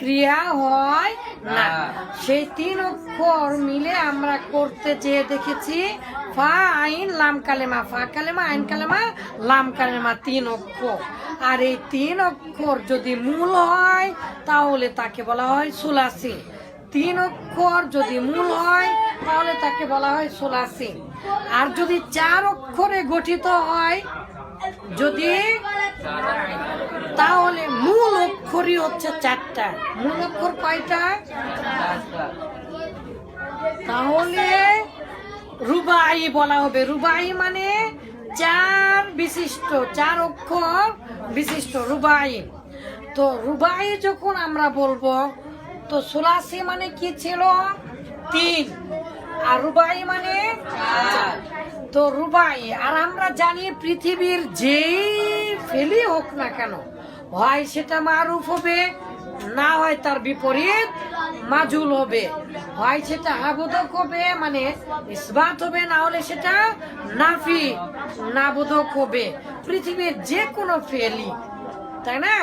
ক্রিয়া হয় না। সেই তিন অক্ষর মিলে আমরা করতে যেয়ে দেখেছি ফা আইন লাম কালেমা। ফা কালেমা আইন কালেমা লাম কালেমা তিন অক্ষর। আর এই তিন অক্ষর যদি মূল হয় তাহলে তাকে বলা হয় সুলাসি। তিন অক্ষর যদি মূল হয় তাহলে তাকে বলা হয় সোলাসি আর যদি চার অক্ষরে গঠিত হয়, যদি তাহলে মূল অক্ষরই হচ্ছে চারটা। মূল অক্ষর কয়টা? তাহলে রুবাই বলা হবে। রুবাই মানে চার বিশিষ্ট, চার অক্ষর বিশিষ্ট রুবাই। তো রুবাই যখন আমরা বলব, তো সোলাসি মানে কি ছিল? তিন। আর রুবাই মানে। তো রুবাই, আর আমরা জানি পৃথিবীর যেই ফেলি হোক না কেন, হয় সেটা মারুফ হবে, না হয় তার বিপরীত মাজুল হবে, হয় সেটা আবোধক হবে মানে ইসবাত হবে, না হলে সেটা নাফি নাবোধক হবে, পৃথিবীর যে কোনো ফেলি, তাই না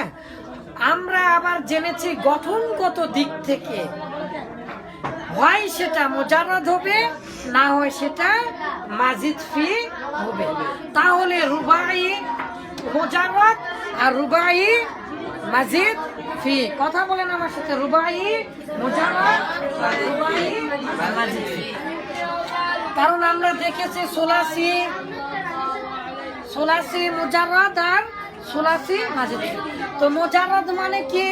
আমরা আবার জেনেছি গঠনগত দিক থেকে হয় সেটা মোজারদ হবে, না হয় সেটা মাজিদ ফি হবে। তাহলে রুবাই মোজারদ আর রুবাই মাজিদ ফি। কথা বলেন আমার সাথে, রুবাই মোজারদ আর রুবাই মাজিদ ফি। কারণ আমরা দেখেছি সোলাসি সোলাসি মোজারদ আর সোলাসি মাজিদ ফি। তো মোজারদ মানে কি?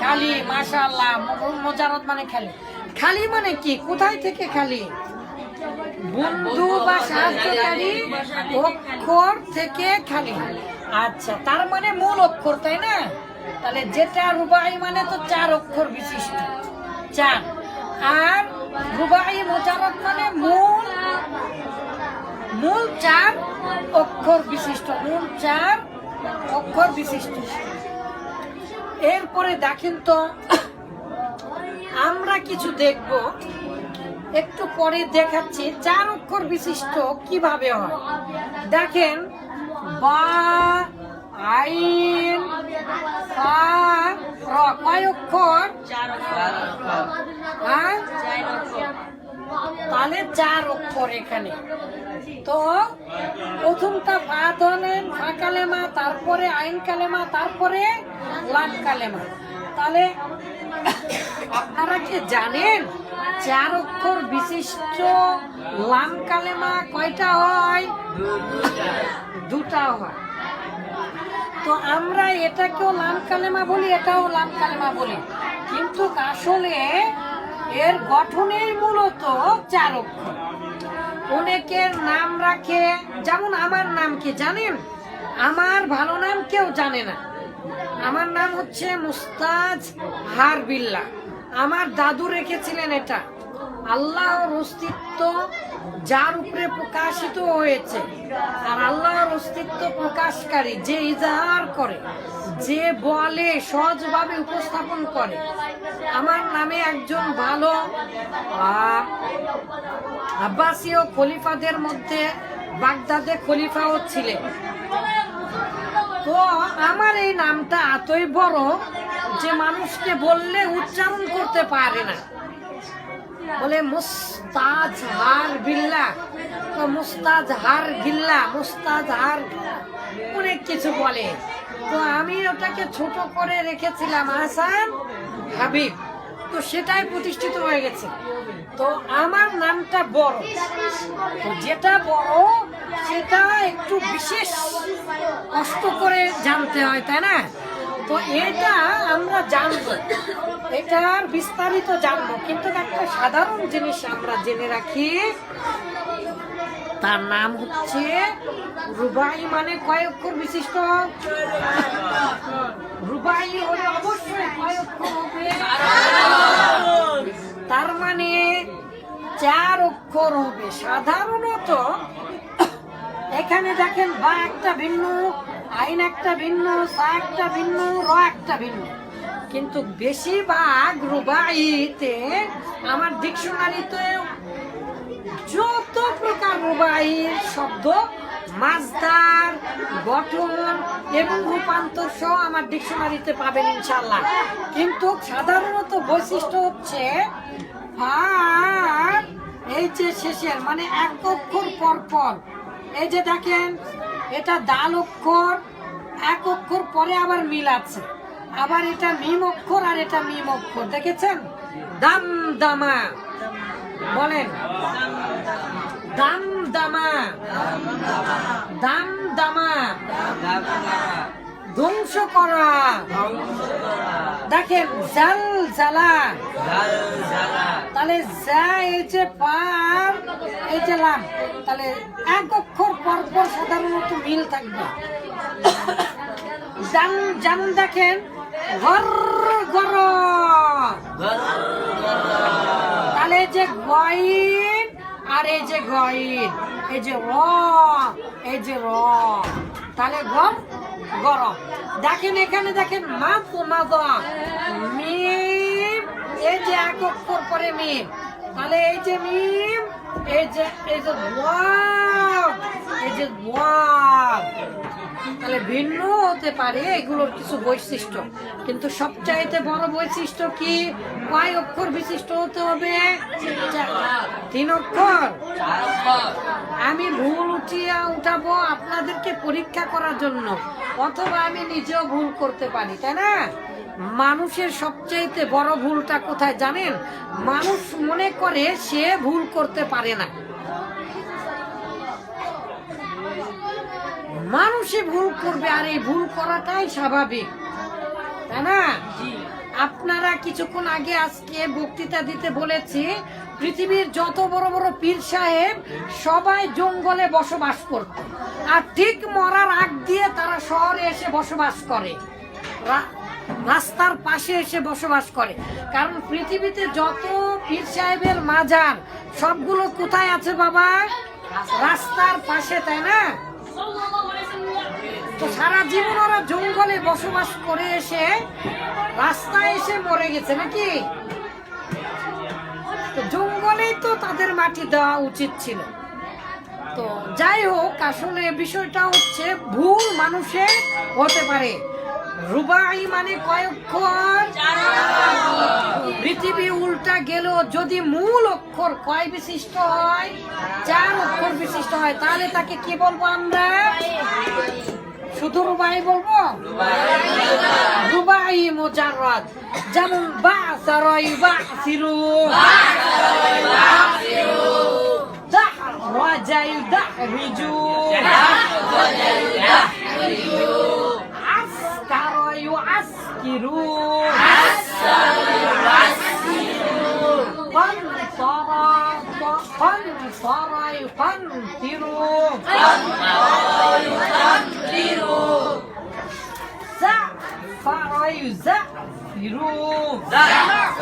খালি মাশাআল্লাহ ম- মোজারত মানে খালি। খালি মানে কি? কোথায় থেকে খালি? বন্ধু বা সাহায্যকারী অক্ষর থেকে খালি। আচ্ছা তার মানে মূল অক্ষর তাই না? তাহলে যেটা রুবাই মানে তো চার অক্ষর বিশিষ্ট। চার। আর রুবাই মোজারত মানে মূল মূল চার অক্ষর বিশিষ্ট মূল চার অক্ষর বিশিষ্ট। এরপরে দেখেন তো আমরা কিছু দেখব। একটু পরে দেখাচ্ছি চার অক্ষর বিশিষ্ট কীভাবে হয়। দেখেন বা আইন কয় অক্ষর। হ্যাঁ? তাহলে চার অক্ষর এখানে। তো প্রথমটা ফা ধরলেন ফা কালেমা, তারপরে আইন কালেমা, তারপরে লাম কালেমা। তাহলে আপনারা কি জানেন চার অক্ষর বিশিষ্ট লাম কালেমা কয়টা হয়? দুটা হয়। তো আমরা এটাকেও লাম কালেমা বলি, এটাও লাম কালেমা বলি। কিন্তু আসলে এর গঠনের মূলত চার অক্ষর অনেকের নাম রাখে, যেমন আমার নাম কি জানেন? আমার ভালো নাম কেউ জানে না। আমার নাম হচ্ছে মুস্তাজ হারবিল্লা। আমার দাদু রেখেছিলেন এটা। আল্লাহর অস্তিত্ব যার উপরে প্রকাশিত হয়েছে। আর আল্লাহর অস্তিত্ব প্রকাশকারী যে ইজাহার করে, যে বলে, সহজভাবে উপস্থাপন করে। আমার নামে একজন ভালো আব্বাসীয় খলিফাদের মধ্যে বাগদাদে খলিফাও ছিলেন। তো আমার এই নামটা এতই বড় যে মানুষকে বললে উচ্চারণ করতে পারে না। বলে, মুস্তাজ হার বিল্লা। তো, মুস্তাজ হার গিল্লা মুস্তাজ হার অনেক কিছু বলে। তো আমি ওটাকে ছোট করে রেখেছিলাম আসান হাবিব, তো সেটাই প্রতিষ্ঠিত হয়ে গেছে। তো আমার নামটা বড়। তো যেটা বড়, সেটা একটু বিশেষ কষ্ট করে জানতে হয়, তাই না? তো এটা আমরা জানব। এটার বিস্তারিত জানব। কিন্তু একটা সাধারণ জিনিস আমরা জেনে রাখি, তার নাম হচ্ছে রুবাই মানে কয় অক্ষর বিশিষ্ট। রুবাই হলে অবশ্যই সাধারণত এখানে দেখেন বা একটা ভিন্ন, আইন একটা ভিন্ন একটা ভিন্ন, র একটা ভিন্ন। কিন্তু বেশিরভাগ রুবাইতে, আমার ডিকশনারিতে যত প্রকার রুবাইয়ের শব্দ মাজদার গঠন এবং রূপান্তর সহ আমার ডিকশনারিতে পাবেন ইনশাল্লাহ কিন্তু সাধারণত বৈশিষ্ট্য হচ্ছে আর এই যে শেষের মানে এক অক্ষর পর পর। এই যে দেখেন, এটা দাল অক্ষর, এক অক্ষর পরে আবার মিল আছে। আবার এটা মিম অক্ষর আর এটা মিম অক্ষর, দেখেছেন? দাম দামা। বলেন। দাম দামা। দাম দামা। ধ্বংস করা। দেখেন, জাল জ্বালা। তাহলে যা এই যে পার, এই যে লাম, তাহলে এক অক্ষর পর পর সাধারণত মিল থাকবে। জাম জাম দেখেন, ঘর গর তাহলে যে গইন আর এই যে গইন, এই যে র, এই যে র। তাহলে গম গরম। দেখেন এখানে, দেখেন মা তোমাদা মিম, এই যে এক অক্ষর পরে মিম। তাহলে এই যে মিম, এই যে এই যে এই যে তাহলে ভিন্ন হতে পারে, এগুলোর কিছু বৈশিষ্ট্য। কিন্তু সবচাইতে বড় বৈশিষ্ট্য কি? কয় অক্ষর বিশিষ্ট হতে হবে? তিন অক্ষর। আমি ভুল উঠিয়া উঠাবো আপনাদেরকে পরীক্ষা করার জন্য। অথবা আমি নিজেও ভুল করতে পারি তাই না? মানুষের সবচাইতে বড় ভুলটা কোথায় জানেন? মানুষ মনে করে সে ভুল করতে পারে না। মানুষই ভুল করবে আর এই ভুল করাটাই স্বাভাবিক তাই না? আপনারা কিছুক্ষণ আগে আজকে বক্তৃতা দিতে বলেছি পৃথিবীর যত বড় বড় পীর সাহেব সবাই জঙ্গলে বসবাস করত। আর ঠিক মরার আগ দিয়ে তারা শহরে এসে বসবাস করে। রাস্তার পাশে এসে বসবাস করে। কারণ পৃথিবীতে যত পীর সাহেবের মাজার, সবগুলো কোথায় আছে বাবা? রাস্তার পাশে, তাই না? তো সারা জীবন ওরা জঙ্গলে বসবাস করে এসে রাস্তায় এসে মরে গেছে নাকি? তো জঙ্গলেই তো তাদের মাটি দেওয়া উচিত ছিল। তো যাই হোক, আসলে বিষয়টা হচ্ছে ভুল মানুষের হতে পারে। রুবাই মানে কয় অক্ষর পৃথিবী উল্টা গেল যদি মূল অক্ষর কয় বিশিষ্ট হয়, চার অক্ষর বিশিষ্ট হয়, তাহলে তাকে কি বলব আমরা? শুধু রুবাই বলব? mujarrad. Jamun ba'sa ra'i ba'siru ba'sa ba'siru dahr rajayu dahriju dahriju askiru askara yu askiru qantara qantara yu qantiru يزعفر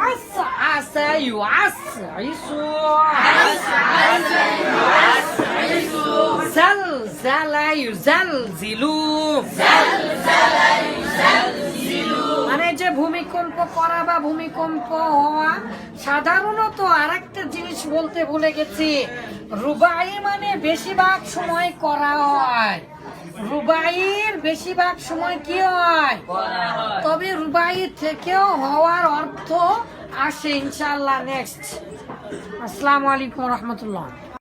عسعس يعسعس زلزل يزلزل মানে যে ভূমিকম্প করা বা ভূমিকম্প হওয়া সাধারণত আরেকটা জিনিস বলতে ভুলে গেছি রুবাই মানে বেশিরভাগ সময় করা হয় রুবাইয়ের বেশিরভাগ সময় কি হয়? তবে রুবাই থেকেও হওয়ার অর্থ আসে ইনশাল্লাহ নেক্সট আসসালামু আলাইকুম রহমতুল্লাহ।